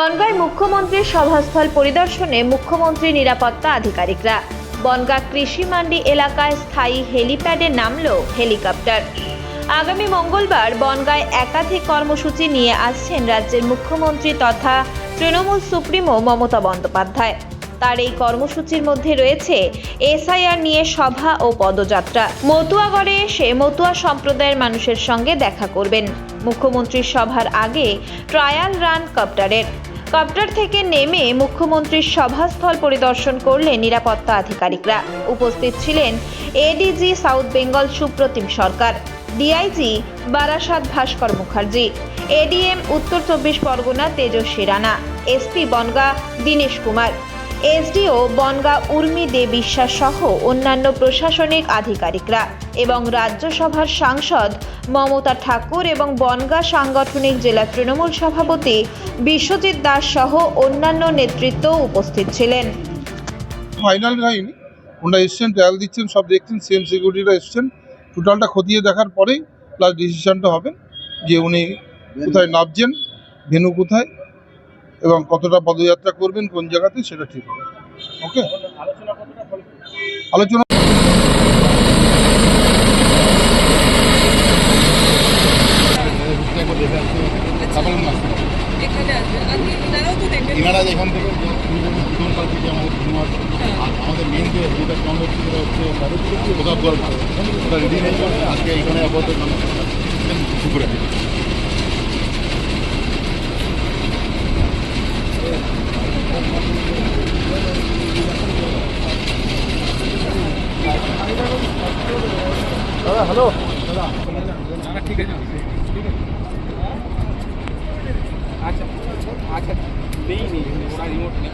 বনগাঁয় মুখ্যমন্ত্রীর সভাস্থল পরিদর্শনে মুখ্যমন্ত্রী নিরাপত্তা আধিকারিকরা। বনগাঁ কৃষি মান্ডি এলাকায় স্থায়ী হেলিপ্যাডে নামল হেলিকপ্টার। আগামী মঙ্গলবার বনগাঁয় একাধিক কর্মসূচি নিয়ে আসছেন রাজ্যের মুখ্যমন্ত্রী তথা তৃণমূল সুপ্রিমো মমতা বন্দ্যোপাধ্যায়। তার এই কর্মসূচির মধ্যে রয়েছে এসআইআর নিয়ে সভা ও পদযাত্রা। মতুয়াগড়ে এসে মতুয়া সম্প্রদায়ের মানুষের সঙ্গে দেখা করবেন। মুখ্যমন্ত্রীর সভার আগে ট্রায়াল রান কপ্টারের। কপ্টার থেকে নেমে মুখ্যমন্ত্রীর সভাস্থল পরিদর্শন করলেন নিরাপত্তা আধিকারিকরা। উপস্থিত ছিলেন ADG South Bengal Supratim Sarkar, DIG Barasat Bhaskar Mukherjee, ADM উত্তর চব্বিশ পরগনা তেজস্বী রানা, এসপি বনগা দীনেশ কুমার এসডিও বনগা উর্মি দে বিশ্বাস সহ অন্যান্য প্রশাসনিক আধিকারিকরা এবং রাজ্যসভার সাংসদ মমতা ঠাকুর এবং বনগা সাংগঠনিক জেলা তৃণমূল সভাপতি বিশ্বজিৎ দাস সহ অন্যান্য নেতৃত্ব উপস্থিত ছিলেন। ফাইনাল হয়নি ওনারা এসছেন ট্রায়াল দিচ্ছেন, সব দেখছেন সেম সিকিউরিটিরা এসছেন। টোটালটা খতিয়ে দেখার পরেই প্লাস ডিসিশনটা হবে যে উনি কোথায় নামছেন, ভেনু কোথায় এবং কতটা পদযাত্রা করবেন কোন জায়গাতে সেটা ঠিক হবে। ওকে আলোচনা এখানে এনারা থেকে আমাদের আমাদের মেন যে যেটা হচ্ছে সেটা হচ্ছে। প্রতাপগড় ওটা রেডি নেই আজকে এখানে আপাতত दादा हेलो। दादा ठीक है अच्छा अच्छा। नहीं नहीं रिमोट नहीं।